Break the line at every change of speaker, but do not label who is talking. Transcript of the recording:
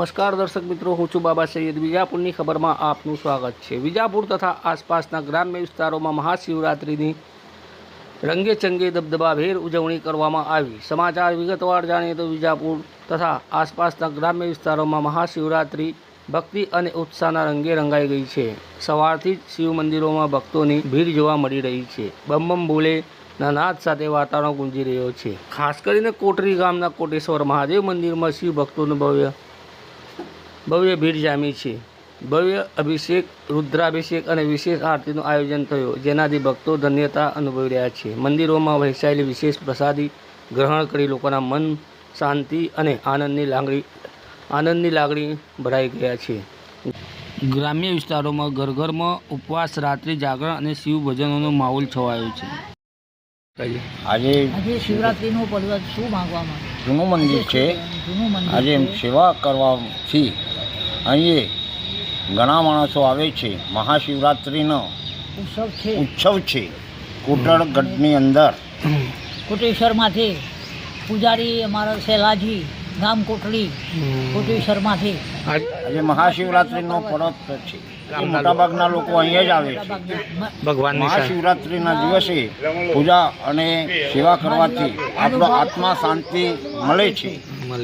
નમસ્કાર દર્શક મિત્રો, હું છું બાબા સૈયદ વિજાપુરની ખબરમાં આપનું સ્વાગત છે. વિજાપુર તથા આસપાસના ગ્રામ્ય વિસ્તારોમાં મહાશિવરાત્રિની રંગે ચંગે દબદબાભેર ઉજવણી કરવામાં આવી. સમાચાર વિગતવાર જાણીએ તો વિજાપુર તથા આસપાસના ગ્રામ્ય વિસ્તારોમાં મહાશિવરાત્રિ ભક્તિ અને ઉત્સાહના રંગે રંગાઈ ગઈ છે. સવારથી જ શિવ મંદિરોમાં ભક્તોની ભીડ જોવા મળી રહી છે. બમ ભોલે ના નાદ સાથે વાતાવરણ ગુંજી રહ્યો છે. ખાસ કરીને કોટરી ગામના કોટેશ્વર મહાદેવ મંદિરમાં શિવ ભક્તોનું ભવ્ય ભવ્ય ભીડ જામી છે. ભવ્ય અભિષેક રુદ્રાભિષેક અને વિશેષ આરતીનું આયોજન થયું જેનાથી ભક્તો ધન્યતા અનુભવી રહ્યા છે. મંદિરોમાં વહેંચાયેલી વિશેષ પ્રસાદી ગ્રહણ કરી લોકોના મન શાંતિ અને આનંદની લાગણી આનંદની લાગણી ભરાઈ ગયા છે. ગ્રામ્ય વિસ્તારોમાં ઘર ઘરમાં ઉપવાસ રાત્રિ જાગરણ અને શિવ ભજનોનો માહોલ છવાયો છે.
આજે
આજે શિવરાત્રીનું પર્વ શું માંગવામાં
જૂનું મંદિર છે. આજે. સેવા કરવાથી અહીં ઘણા માણસો આવે છે. મહાશિવરાત્રિનો
ઉત્સવ છે.
ઉત્સવ છે. કુટળગઢની અંદર.
કોટેશ્વરમાંથી પૂજારી અમારા શૈલાજી ગામ કોટડી કોટેશ્વરમાંથી.
આજે મહાશિવરાત્રિનો પર્વ છે. મોટાભાગના લોકો અહીંયા જ આવે છે.
ભગવાન
મહાશિવરાત્રિના દિવસે પૂજા અને સેવા કરવાથી આપણો આત્મા શાંતિ મળે છે.